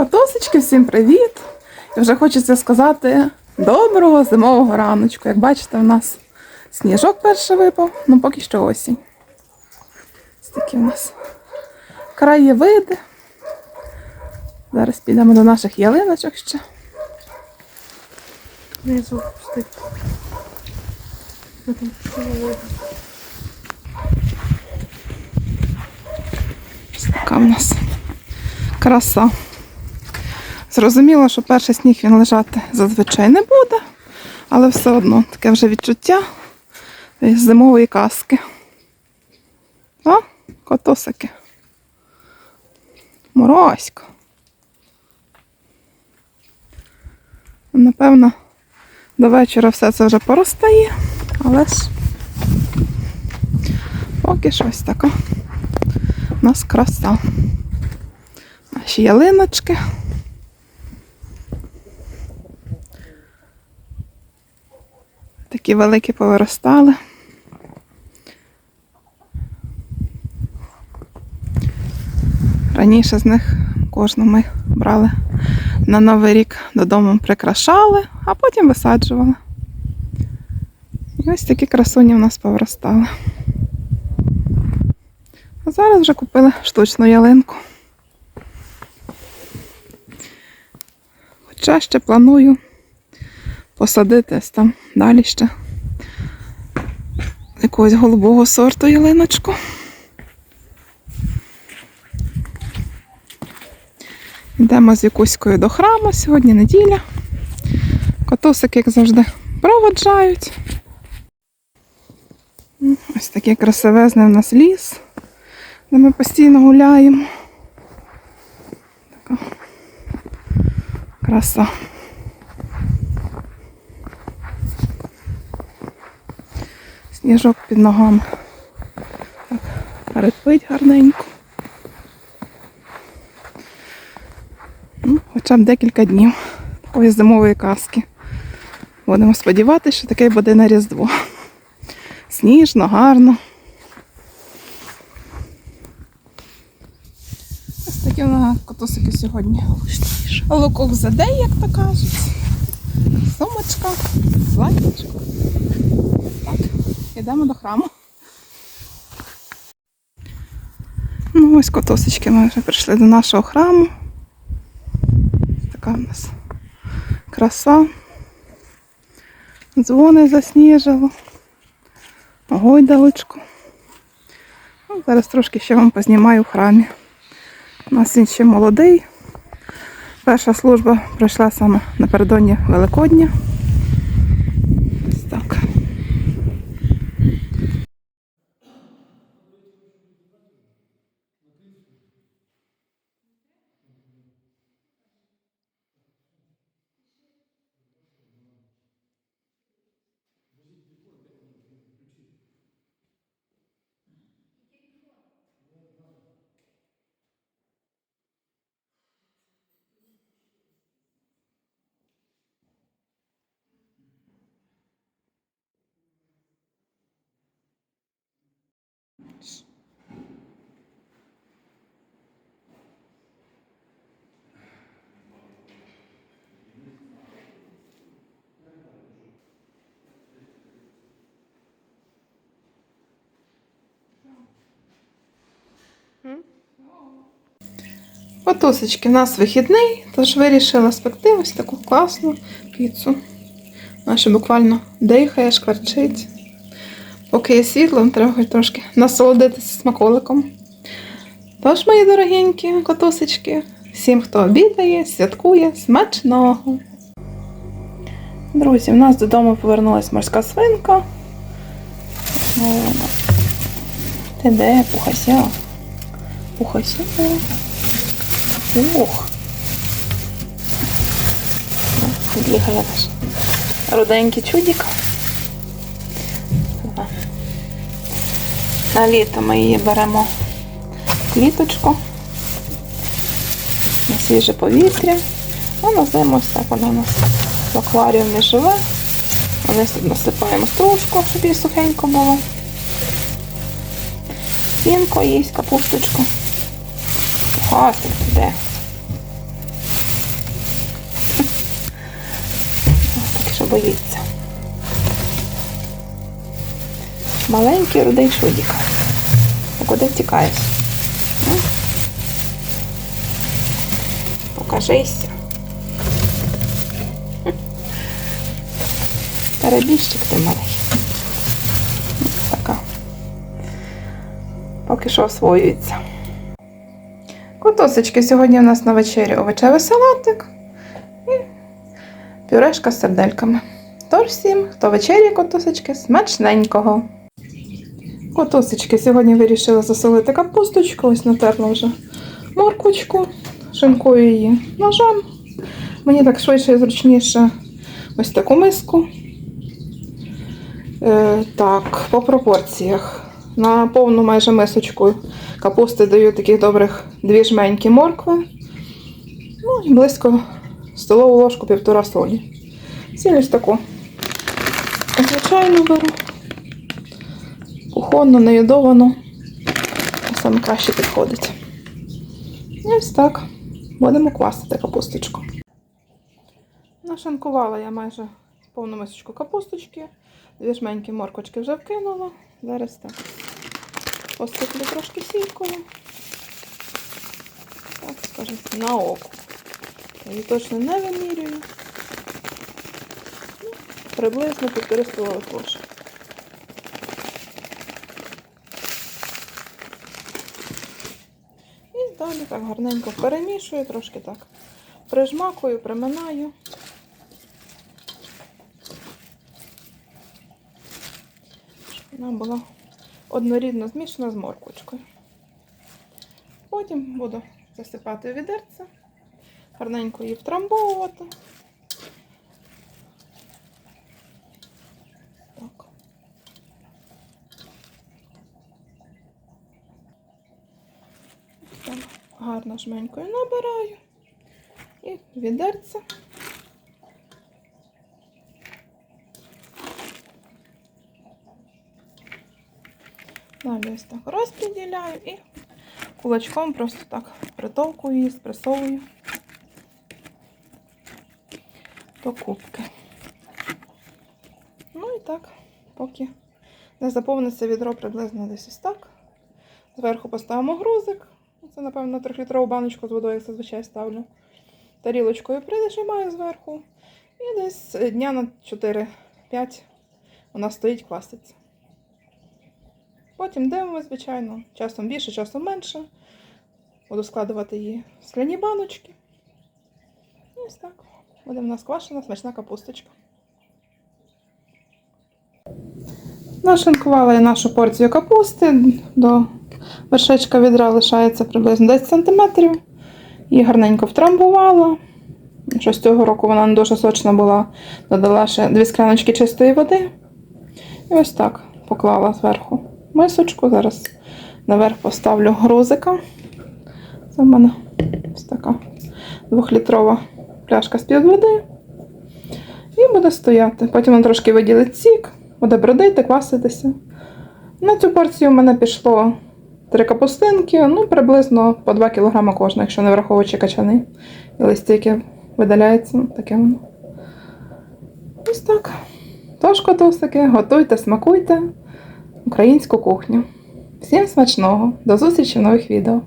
Котосечки, всім привіт! І вже хочеться сказати доброго зимового раночку. Як бачите, у нас сніжок перший випав, ну поки що осінь. Ось такі у нас краєвиди. Зараз підемо до наших ялиночок ще. Внизу стоїть. Ось така в нас краса. Зрозуміло, що перший сніг він лежати зазвичай не буде, але все одно таке вже відчуття зимової казки. А? Котосики. Морозько. Напевно, до вечора все це вже поростає, але ж поки щось така у нас краса. Наші ялиночки. Такі великі повиростали. Раніше з них кожну ми брали на Новий рік додому прикрашали, а потім висаджували. І ось такі красуні в нас повиростали. А зараз вже купили штучну ялинку. Хоча ще планую посадитись там далі ще якогось голубого сорту ялиночку. Йдемо з Якуською до храму, сьогодні неділя. Котусики, як завжди, проводжають. Ось такий красивезний у нас ліс, де ми постійно гуляємо. Така краса. Сніжок під ногами. Так, перепить гарненько. Ну, хоча б декілька днів такої зимової казки. Будемо сподіватися, що таке буде на Різдво. Сніжно, гарно. Ось такі у нас котусики сьогодні. Лукок за день, як то кажуть. Сумочка, платічко. Так, йдемо до храму. Ну, ось котосочки ми вже прийшли до нашого храму. Така в нас краса. Дзвони засніжило. Гойдалочку. Ну, зараз трошки ще вам познімаю в храмі. У нас він ще молодий. Перша служба пройшла саме напередодні Великодня. Ось так. Потусечки, у нас вихідний, тож вирішила спекти ось таку класну піцу. Наша буквально дихає, шкварчить. Поки є світло, треба хоч трошки насолодитися смаколиком. Тож, мої дорогенькі котусечки, всім, хто обідає, святкує, смачного! Друзі, в нас додому повернулась морська свинка. Ось вона. Ти де, пухася? Пухася. Ух. Бігає наш руденький чудик. На літо ми її беремо кліточку. На свіже повітря. А на зиму ось так вона у нас в акваріумі живе. Тут насипаємо стружку, щоб їй сухенько було. Сінко є капусточка. Гасик де. Так що боїться. Маленький рудий шудік. Куди втікаєш? Ну. Покажися. Перебіжчик ти малий. Така. Поки що освоюється. Котосочки, сьогодні у нас на вечері овочевий салатик і пюрешка з сердельками. Тож всім, хто вечеряє котосочки, смачненького. Котосочки, сьогодні вирішила засолити капусточку, ось натерла вже морквочку, шинкую її ножем. Мені так швидше і зручніше ось таку миску. Е, так, по пропорціях. На повну майже мисочку капусти даю таких добрих дві жменьки моркви. Ну і близько столову ложку півтора солі. Сіль ось таку. Звичайно беру. Кухонну, неюдовану. Саме краще підходить. І ось так. Будемо квасити капусточку. Нашинкувала я майже повну мисочку капусточки. Дві жменьки моркочки вже вкинула. Зараз так. Посиплю трошки сількою. Так, скажімо, на око. Її точно не вимірюю. Ну, приблизно столових ложки. І далі так гарненько перемішую, трошки так прижмакую, приминаю. Щоб вона була однорідно змішана з морквочкою. Потім буду засипати відерце, гарненько її втрамбовувати. Так. Гарно жменькою набираю і відерце. Далі ось так розподіляю і кулачком просто так притовкую її, спресовую до кубки. Ну і так, поки не заповниться відро приблизно десь ось так. Зверху поставимо грузик. Це, напевно, 3-літрову баночку з водою, як зазвичай ставлю. Тарілочкою прижимаю зверху. І десь дня на 4-5 вона стоїть, кваситься. Потім дивимося, звичайно, часом більше, часом менше. Буду складувати її в скляні баночки. І ось так. Буде в нас квашена смачна капусточка. Нашинкувала я нашу порцію капусти. До вершечка відра лишається приблизно 10 см. Її гарненько втрамбувала. Щось цього року вона не дуже сочна була. Додала ще дві скляночки чистої води. І ось так поклала зверху мисочку. Зараз наверх поставлю грузика. Це в мене ось така двохлітрова пляшка з-під води. І буде стояти. Потім вона трошки виділить сік, буде бродити, кваситися. На цю порцію в мене пішло три капустинки, ну приблизно по 2 кг кожна, якщо не враховуючи качани. І листя, яке видаляється, таке воно. Ось так. Тож, котусики, готуйте, смакуйте українську кухню. Всім смачного! До зустрічі в нових відео!